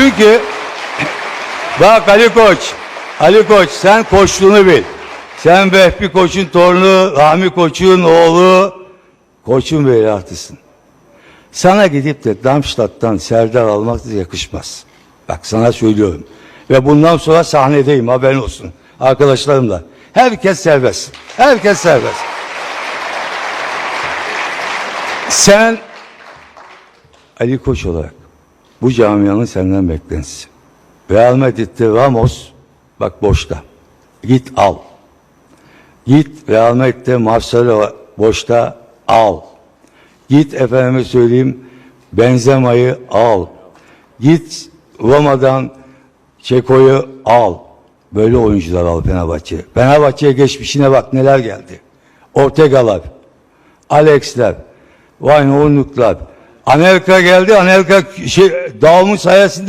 Çünkü bak Ali Koç, Ali Koç sen koçluğunu bil. Sen Vehbi Koç'un torunu, Rahmi Koç'un oğlu, Koç'un veliahtısın. Sana gidip de Darmstadt'tan Serdar almak da yakışmaz. Bak sana söylüyorum. Ve bundan sonra sahnedeyim haberin olsun. Arkadaşlarımla. Herkes serbest. Herkes serbest. Sen Ali Koç olarak bu camianın senden beklentisi. Real Madrid'de Ramos bak boşta. Git al. Git Real Madrid'de Marcelo boşta al. Git efendime söyleyeyim Benzema'yı al. Git Roma'dan Çeko'yu al. Böyle oyuncular al Fenerbahçe. Fenerbahçe'ye geçmişine bak neler geldi. Ortega'lar, Alex'ler, Wayne Anelka geldi. Anelka şey, dağılmış sayesinde